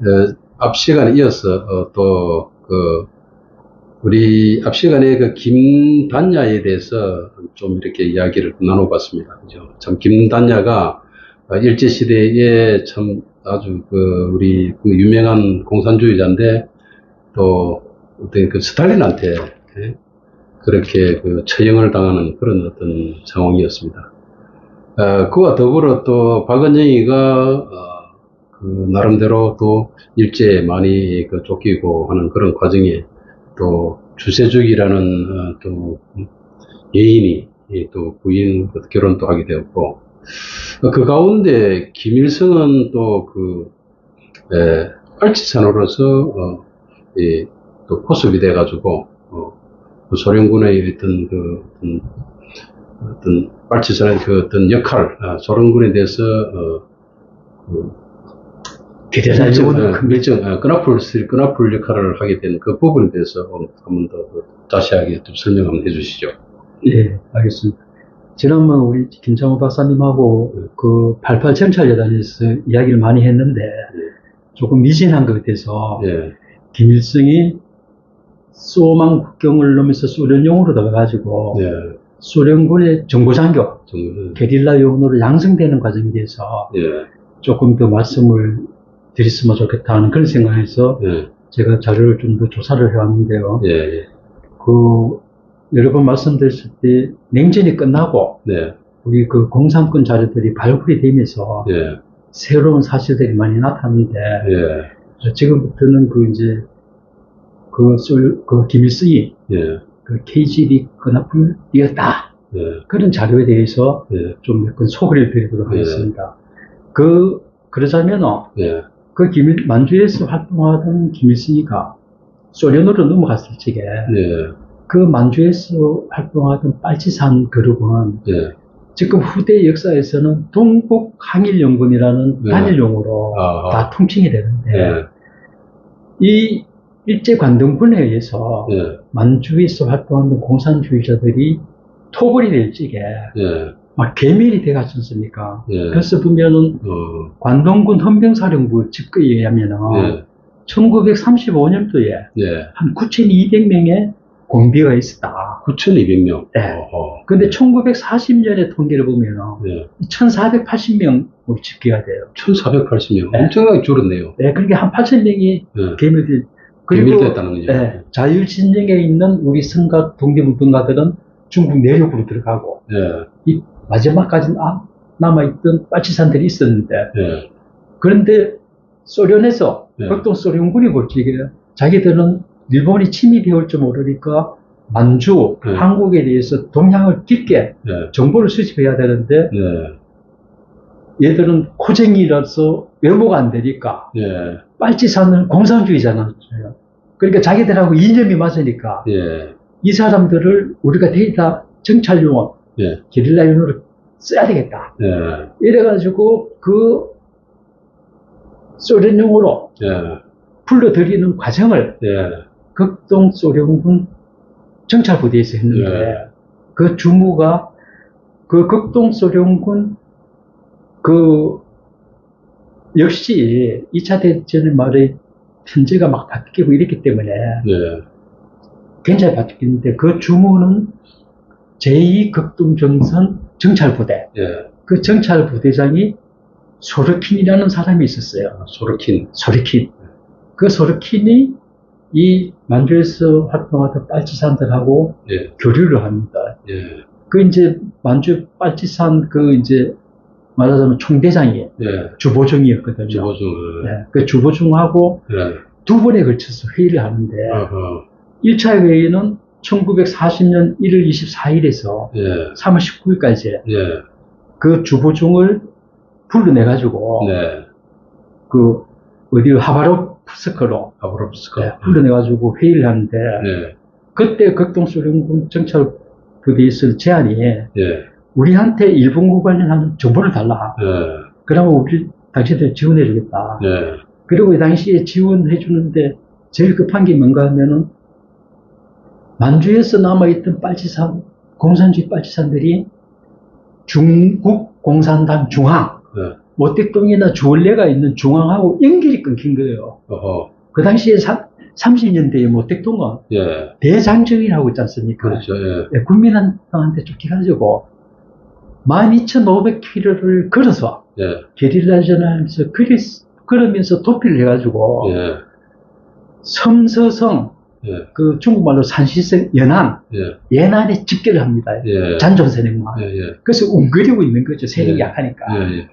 어, 앞 시간에 이어서 어, 또그 우리 앞 시간에 그 김단야에 대해서 좀 이렇게 이야기를 나눠봤습니다. 그죠? 참 김단야가 어, 일제 시대에 참 아주 그 우리 그 유명한 공산주의자인데 또 어떤 그 스탈린한테 예? 그렇게 그 처형을 당하는 그런 어떤 상황이었습니다. 어, 그와 더불어 또 박은영이가 어, 그 나름대로 또 일제에 많이 그 쫓기고 하는 그런 과정에 또 주세죽이라는 어, 또 예인이 예, 또 부인 그 결혼도 하게 되었고 어, 그 가운데 김일성은 또그 빨치산으로서 어, 예, 또 포섭이 돼가지고 어, 그 소련군의 어떤 그 어떤, 어떤 빨치산의 그 어떤 역할, 아, 소련군에 대해서 어, 그 요원을 어, 밀정, 어, 끈앞을, 쓸 끈앞을 역할을 하게 된그 부분에 대해서 한번 더그 자세하게 좀 설명 한번 해주시죠. 예, 알겠습니다. 지난번 우리 김창호 박사님하고 네. 그 88 정찰여단에서 이야기를 많이 했는데 조금 미진한 것 같아서 예, 김일성이 소망 국경을 넘어서 소련용으로 들어가가지고 예, 소련군의 정보장교, 게릴라 요원으로 양성되는 과정에 대해서 예, 조금 더 말씀을 드렸으면 좋겠다 하는 그런 생각에서 예, 제가 자료를 좀 더 조사를 해왔는데요. 예, 예, 그 여러 번 말씀드렸을 때 냉전이 끝나고 네, 우리 그 공산권 자료들이 발굴이 되면서 예, 새로운 사실들이 많이 나타났는데 예, 지금부터는 그 이제 그, 솔, 그 김일성이 예, 그 KGB 건합을 이었다. 예, 그런 자료에 대해서 예, 좀몇건 소개를 드리도록 예. 하겠습니다. 그 그러자면 예, 그 김일 만주에서 활동하던 김일성이가 소련으로 넘어갔을 적에 예, 그 만주에서 활동하던 빨치산 그룹은 예, 지금 후대 역사에서는 동북 항일연군이라는 네. 단일용어로 아하. 다 통칭이 되는데 예, 이 일제 관동군에 의해서 예, 만주에서 활동하는 공산주의자들이 토벌이 될 적에 예, 막 괴멸이 돼 갔지 않습니까? 예, 그래서 보면은 어, 관동군 헌병사령부 집거에 의하면은 예, 1935년도에 예, 한 9,200명의 공비가 있었다. 9,200명. 네. 어허. 근데 1940년의 통계를 보면은 예, 1,480명으로 집계가 돼요. 1,480명. 네. 엄청나게 줄었네요. 네, 그렇게 한 8,000명이 예, 괴멸될 그리고 개밀됐다는 거죠. 네, 자율진영에 있는 우리 선가 독립운동가들은 중국 내륙으로 들어가고 예, 이 마지막까지 남- 남아있던 빨치산들이 있었는데. 예, 그런데 소련에서 네. 극동 소련군이 볼지게 자기들은 일본이 침입해 올 줄 모르니까 만주, 네. 한국에 대해서 동향을 깊게 예, 정보를 수집해야 되는데 예, 얘들은 코쟁이라서 외모가 안 되니까 예, 빨치산은 공산주의잖아요. 그러니까 자기들하고 이념이 맞으니까 예, 이 사람들을 우리가 데이터 정찰용어, 예, 게릴라용어를 써야 되겠다. 예, 이래가지고 그 소련용으로 예, 불러들이는 과정을 예, 극동 소련군 정찰부대에서 했는데 네. 그 주무가 그 극동 소련군 그 역시 2차 대전 말에 편제가 막 바뀌고 이랬기 때문에 예, 굉장히 바뀌었는데 그 주무는 제2극동정선 정찰부대 예, 그 정찰부대장이 소르킨이라는 사람이 있었어요. 소르킨. 소르킨. 그 소르킨이 이 만주에서 활동하던 빨치산들하고 예, 교류를 합니다. 예, 그 이제 만주 빨치산 그 이제 말하자면 총대장이 예, 주보중이었거든요. 주보중. 네, 그 주보중하고 예, 두 번에 걸쳐서 회의를 하는데 어허, 1차 회의는 1940년 1월 24일에서 예, 3월 19일까지 예, 그 주보중을 불러내가지고 네, 그 어디 하바롭스크로. 아브라프스카. 네, 불러내가지고 회의를 하는데 예, 그때 극동소련군 정찰부대에서 제안이 예, 우리한테 일본과 관련하는 정보를 달라. 예, 그러면 우리 당신들 지원해주겠다. 예, 그리고 이 당시에 지원해주는데 제일 급한 게 뭔가 하면은 만주에서 남아있던 빨치산, 공산주의 빨치산들이 중국 공산당 중앙, 예, 모택동이나 주원래가 있는 중앙하고 연결이 끊긴 거예요. 어허, 그 당시에 30년대에 모택동은 예, 대장정이라고 있지 않습니까? 그렇죠, 예, 예, 국민한테 쫓겨가지고 12,500km를 걸어서 예, 게릴라전하면서 걸으면서 도피를 해가지고 예, 섬서성 예, 그 중국말로 산시성 연안 예, 예난에 집결을 합니다. 예, 잔존선행만. 예, 예, 그래서 웅크리고 있는 거죠. 세력이 예. 약하니까. 예, 예,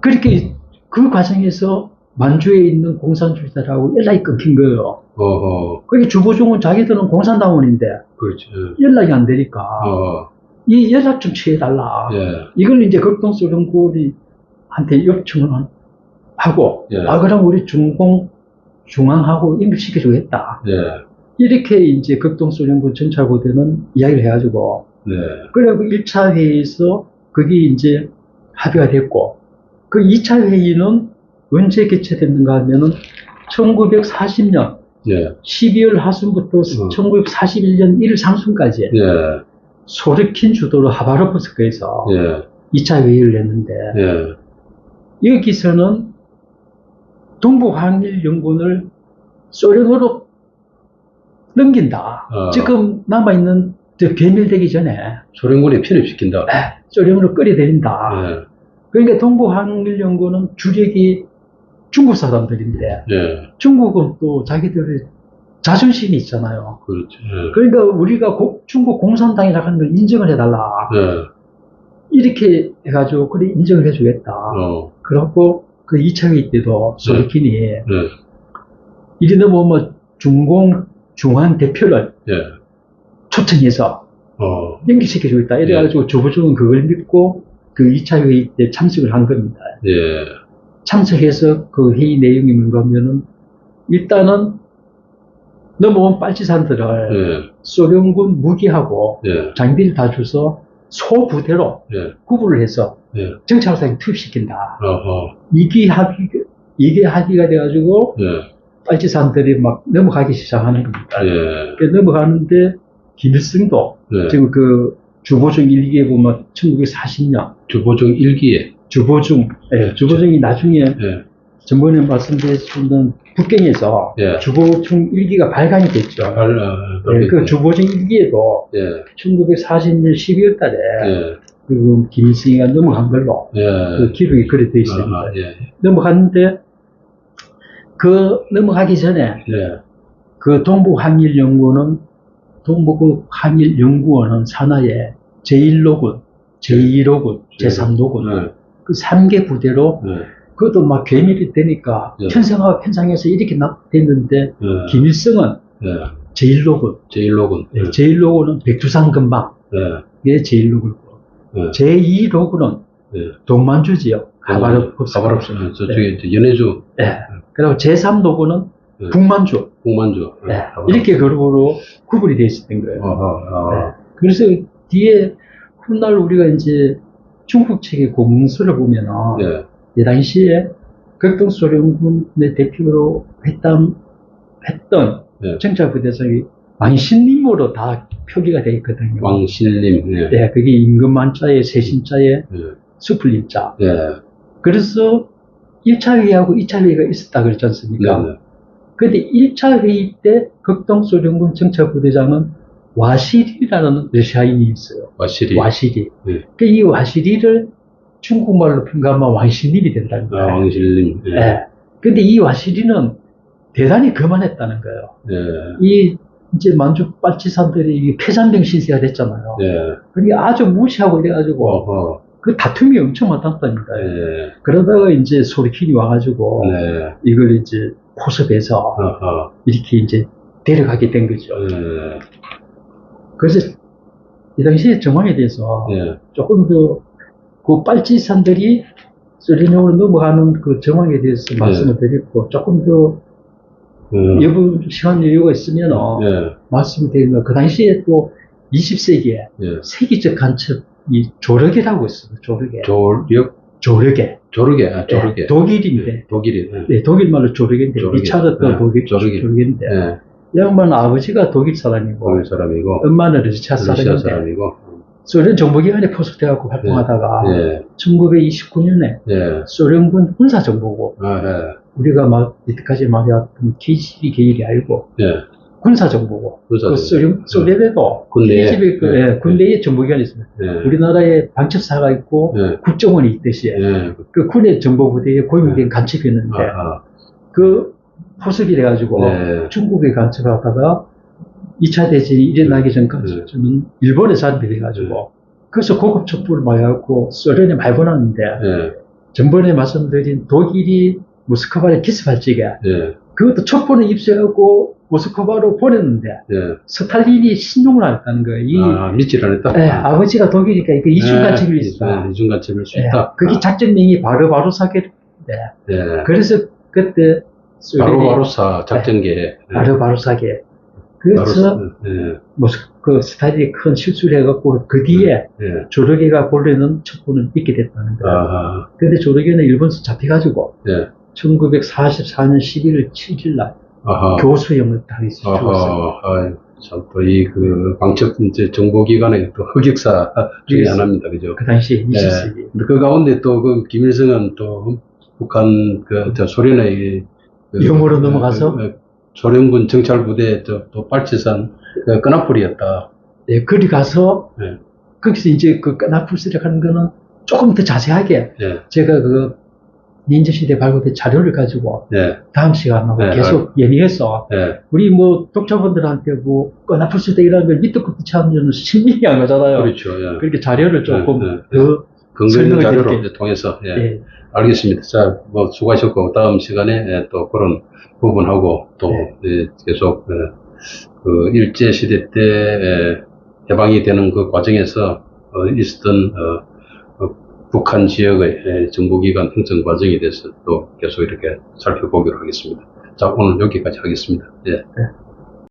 그렇게 그 과정에서 만주에 있는 공산주의자들하고 연락이 끊긴 거예요. 어허, 그게 주보종은 자기들은 공산당원인데 그렇죠, 예, 연락이 안 되니까 어허, 이 연락 좀 취해달라. 예, 이걸 이제 극동소련군이한테 요청을 하고 예. 아 그럼 우리 중공 중앙하고 연결시켜주겠다. 예, 이렇게 이제 극동소련군 정찰부대는 이야기를 해가지고 네, 그래고 1차 회의에서 그게 이제 합의가 됐고 그 2차 회의는 언제 개최됐는가 하면은 1940년 예, 12월 하순부터 음. 1941년 1월 상순까지 예, 소르킨 주도로 하바로프스크에서 예, 2차 회의를 했는데 예, 여기서는 동북항일연군을 소련으로 넘긴다. 어. 지금 남아있는 저 괴멸되기 전에 소련군에 편입시킨다. 에, 소련으로 끌어들인다. 예, 그러니까 동북항일연군은 주력이 중국 사람들인데 예, 중국은 또 자기들의 자존심이 있잖아요. 그렇죠, 예, 그러니까 우리가 고- 중국 공산당이라고 하는 걸 인정을 해달라. 예, 이렇게 해가지고 그래 인정을 해주겠다. 어, 그래갖고 그 2차 회의 때도 소리킨이 예, 이리 넘어오면 중공 중앙 대표를 예, 초청해서 어, 연기시켜주겠다. 이래가지고 조부중은 그걸 믿고 그 2차 회의 때 참석을 한 겁니다. 예, 참석해서 그 회의 내용이 뭔가 하면은 일단은 넘어온 빨치산들을 예, 소련군 무기하고 예, 장비를 다 줘서 소부대로 예, 구분을 해서 예, 정찰상에 투입시킨다. 이게 합의, 이게 합의가 돼가지고 예, 빨치산들이 막 넘어가기 시작하는 겁니다. 예, 그 넘어가는데 김일성도 예, 지금 그 주보중 일기에 보면 1940년. 주보중 일기에, 주보중, 예, 주보중이 나중에 예, 전번에 말씀드렸던 북경에서 예, 주보중 일기가 발간이 됐죠. 알, 아, 예, 그 주보중 일기에도 예, 1940년 12월 달에 예, 그 김일성이가 넘어간 걸로 그 예, 기록이 그래 돼 있습니다. 아, 예, 넘어갔는데 그 넘어가기 전에 예, 그 동북한일연구원은 동북 한일연구원은 산하에 제1로군, 제2로군, 제3로군 예, 그 3개 부대로 예, 그것도 막 괴멸이 되니까 예. 편성하고 편성해서 이렇게 나- 됐는데 예, 김일성은 예, 제1로군, 제1로군, 예, 제1로군은 백두산 근방, 예, 이게 제1로군이고 예, 제2로군은 예. 동만주 지역, 하바롭, 가바롭스, 예, 저쪽에 이제 연해주, 예. 그리고 제3로군은 예. 북만주, 북만주, 예, 예. 가바롭스. 이렇게 그룹으로 구분이 되어 있었던 거예요. 어허, 네. 어, 그래서 뒤에 훗날 우리가 이제 중국 측의 공문서를 보면은 예, 이 당시에 극동 소련군의 대표로 회담했던 예. 정찰부대장이 왕신님으로 다 표기가 되어 있거든요. 왕실님, 예, 네, 그게 임금만자에 세신자에 예, 수풀림자. 예, 그래서 1차 회의하고 2차 회의가 있었다 그랬지 않습니까? 네, 네. 근데 1차 회의 때 극동소련군 정찰부대장은 와시리라는 러시아인이 있어요. 와실이, 와시리. 예. 그이 와시리를 중국말로 평가하면 왕신님이 된다는 아, 거예요. 왕실님, 예, 예. 근데 이 와시리는 대단히 거만했다는 거예요. 예, 이 이제 만주 빨치산들이 이게 폐잔병 신세가 됐잖아요. 예, 그러니까 아주 무시하고 이래가지고 어허, 그 다툼이 엄청 많았다니까요. 예, 그러다가 이제 소리킨이 와가지고 네, 이걸 이제 포섭해서 어허, 이렇게 이제 데려가게 된 거죠. 예, 그래서 이 당시에 정황에 대해서 예, 조금 더 그 빨치산들이 소련으로 넘어가는 그 정황에 대해서 네. 말씀을 드리고 조금 더 음, 여부 시간 여유가 있으면 예, 말씀을 드리면 그 당시에 또 20세기에 예, 세계적 간첩 이 조르게라고 있어요. 조르게. 조력, 조르게. 조르게, 아, 조르게, 네, 독일인데. 예, 네, 독일 말로 조르게인데 조르게. 리차르트 네, 독일 조르게. 조르게인데 예, 이 양반은 아버지가 독일 사람이고 독일 사람이고, 엄마는 러시아 러시아 사람인데 사람이고, 소련 정보기관에 포섭돼갖고 활동하다가 예, 1929년에 예, 소련군 군사정보고 아, 예, 우리가 막 이때까지 말해왔던 KGB 계열이 아니고 예, 군사정보고. 군사 그 소련, 소련에도 군내에. KGB 그, 예, 예, 군내에 정보기관이 있습니다. 예, 우리나라에 방첩사가 있고 예, 국정원이 있듯이 예, 그 군의 정보부대에 고용된 간첩이 있는데 아하, 그 포섭이 돼가지고 네. 중국에 간첩을 하다가 2차 대전이 일어나기 전까지는 일본에 잠입이 돼가지고 그래서 고급 첩보를 많이 갖고 소련에 많이 보냈는데 예, 전번에 말씀드린 독일이 모스크바에 기습할 적에 예, 그것도 첩보는 입수하고 모스크바로 보냈는데 예, 스탈린이 신용을 안 했다는 거예요. 이 아, 믿질 않았다. 예, 아버지가 독일이니까 이거 이중간첩일 수 있다. 네, 이중간첩일 수 예, 있다. 그게 작전명이 바로 바로 사게 예, 그래서 그때 바로 바로 사 작전계. 예, 바로 바로 사게. 그래서 사- 예, 뭐, 그 스타일이 큰 실수를 해갖고 그 뒤에 예, 조르게가 본래는 첩보는 있게 됐다는 거예요. 아하, 근데 조르게는 일본에서 잡혀가지고 예, 1944년 11월 7일 날 아하, 교수형을 당해서 죽었어요. 아하, 참, 또, 이, 그, 방첩, 이제, 정보기관의 또 흑역사 중에 그래서- 하나입니다. 그죠? 그 당시에 예. 20세기. 근데 그 가운데 또, 그, 김일성은 또, 북한, 그, 저, 소련의, 그, 영어로 넘어가서? 그, 그, 소련군 정찰부대, 저, 또, 빨치산, 그, 끈앞풀이었다. 네, 거기 가서 예. 거기서 이제 그 까나풀스를 하는 거는 조금 더 자세하게 예, 제가 그 민주시대 발굴된 자료를 가지고 예, 다음 시간하고 네, 계속 얘기해서 예, 우리 뭐 독자분들한테 뭐 까나풀스대 이라는 걸 밑도 끝도 참으면 신기한 거잖아요. 그렇죠. 예. 그렇게 자료를 조금 네, 네. 더 근거 있는 설명을 자료로. 이제 통해서, 예. 예, 알겠습니다. 자, 뭐, 수고하셨고, 다음 시간에 예, 또 그런 부분하고 또 네. 예, 계속, 예, 그, 일제 시대 때 예, 해방이 되는 그 과정에서 어, 있었던, 어, 어, 북한 지역의 예, 정보기관 형성 과정에 대해서 또 계속 이렇게 살펴보기로 하겠습니다. 자, 오늘 여기까지 하겠습니다. 예. 네.